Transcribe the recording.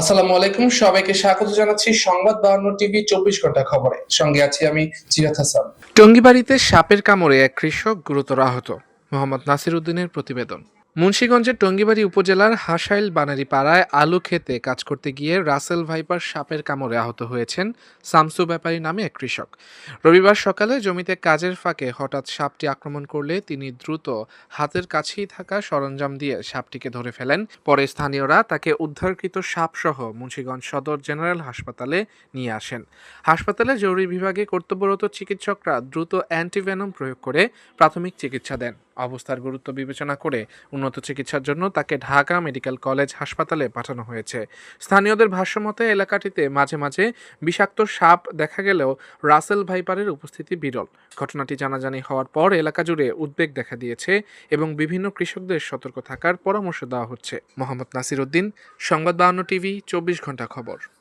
আসসালামু আলাইকুম, সবাইকে স্বাগত জানাচ্ছি সংবাদ বাহান্ন টিভি চব্বিশ ঘণ্টা খবরে। সঙ্গে আছি আমি জিরাত হাসান। টঙ্গিবাড়িতে সাপের কামড়ে এক কৃষক গুরুতর আহত। মোহাম্মদ নাসির উদ্দিনের প্রতিবেদন। মুন্সীগঞ্জের টঙ্গিবাড়ি উপজেলার হাসাইল বানারি পাড়ায় আলু খেতে কাজ করতে গিয়ে রাসেল ভাইপার সাপের কামড়ে আহত হয়েছেন সামসু ব্যাপারী নামে এক কৃষক। রবিবার সকালে জমিতে কাজের ফাঁকে হঠাৎ সাপটি আক্রমণ করলে তিনি দ্রুত হাতের কাছেই থাকা সরঞ্জাম দিয়ে সাপটিকে ধরে ফেলেন। পরে স্থানীয়রা তাকে উদ্ধারকৃত সাপসহ মুন্সীগঞ্জ সদর জেনারেল হাসপাতালে নিয়ে আসেন। হাসপাতালে জরুরি বিভাগে কর্তব্যরত চিকিৎসকরা দ্রুত অ্যান্টিভেনম প্রয়োগ করে প্রাথমিক চিকিৎসা দেন। অবস্থার গুরুত্ব বিবেচনা করে উন্নত চিকিৎসার জন্য তাকে ঢাকা মেডিকেল কলেজ হাসপাতালে পাঠানো হয়েছে। স্থানীয়দের ভাষ্যমতে, এলাকাটিতে মাঝে মাঝে বিষাক্ত সাপ দেখা গেলেও রাসেল ভাইপারের উপস্থিতি বিরল। ঘটনাটি জানাজানি হওয়ার পর এলাকা জুড়ে উদ্বেগ দেখা দিয়েছে এবং বিভিন্ন কৃষকদের সতর্ক থাকার পরামর্শ দেওয়া হচ্ছে। মোহাম্মদ নাসির উদ্দিন, সংবাদ বাহান্ন টিভি, চব্বিশ ঘণ্টা খবর।